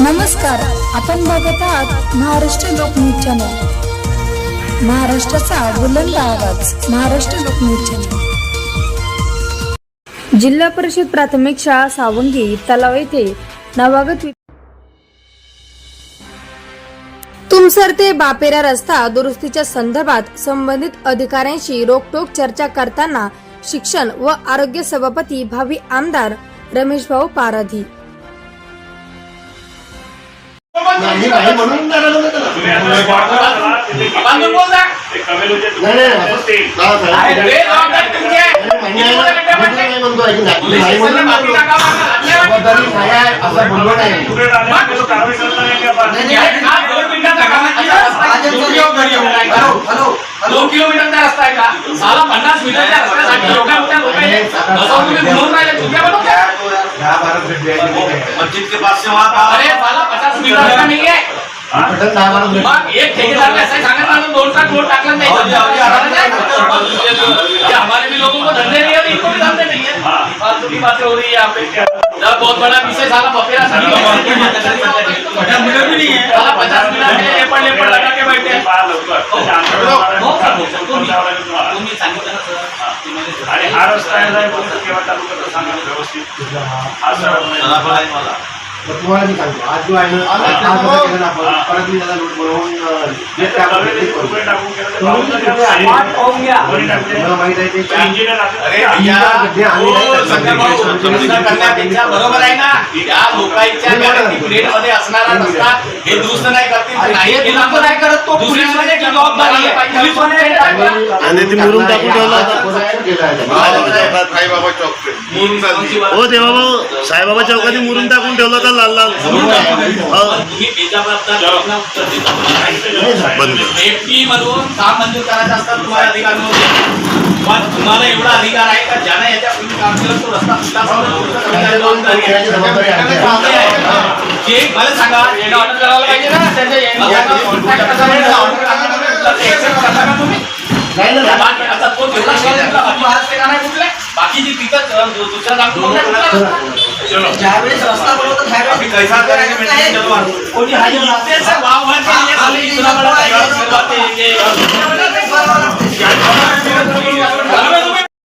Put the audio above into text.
नमस्कार आपण बघत आहात महाराष्ट्र लोकन्यूज चॅनल. महाराष्ट्राचा बुलंद आवाज महाराष्ट्र लोकन्यूज चॅनल. जिल्हा परिषद प्राथमिक शाळा सावंगी तलाव येथे नवागत तुमसर ते बापेरा रस्ता दुरुस्तीच्या संदर्भात संबंधित अधिकाऱ्यांशी रोकटोक चर्चा करताना शिक्षण व आरोग्य सभापती भावी आमदार रमेश भाऊ पाराधी नाही नाही म्हणून नाही किलोमीटरचा रस्ता आहे का? साला पन्नास मीटरच्या रस्त्यासाठी एवढ्या मोठ्या मस्जिद के पास से वहाँ का अरे साला पचास मीटर रस्ता नाही मिनिट. मग एक ठेकेदार ऐसा सांगत ना दोन का रोड टाकला नाही और ये- और ये आराम हमारे भी लोगों को धंधे नहीं है और इनको भी धंधे नहीं है। फालतू की बातें हो रही है यहाँ पे। जब बहुत बड़ा विषय साला बपेरा साली। पचास मीटर भी नहीं है। साला पचास मीटर के लेपड़ लेपड़ लगा के बैठे हैं। हा रस्ता आहे बोलतो केव्हा करतो सांगा व्यवस्थित. हा आहे. मला मग तुम्हाला मी सांगतो. आज जो आहे ना आज आपण परत मी त्याला नोट बनवून जे करू. मला माहीत आहे ते तर काय- इंजिनियर आहे. अरे त्या- भैया जे आम्ही नाही हो, करण्यापेक्षा बरोबर आहे ना? त्या लोकांच्या मध्ये असणारा रस्ता हे दुरुस्त नाही करतील नाही. केला नाही करत तो जबाबदारी आहे. आणि ते मुरुम टाकून ठेवला होता कोणाला केलं आहे? हो बाबा साईबाबा चौकात मुरुम टाकून ठेवला होता. लाल लाल. सेफ्टी म्हणून काम मंजूर करायचं असतात तुम्हाला अधिकार नव्हते पण तुम्हाला एवढा अधिकार आहे का? ज्याने याच्या पूर्वी काम केलं तो रस्ता. जे मला सांगा ऑर्डर करायला पाहिजे ना. त्यांच्या बाकीची दु- दुसऱ्या? ज्यावेळेस रस्ता बनवतो त्यावेळेस अभी कैसा करेंगे मीटिंग चलवा कोणी हजर नसते. इतने से वाह वाह के लिए खाली इतना बड़ा तैयार करवाते हैं ये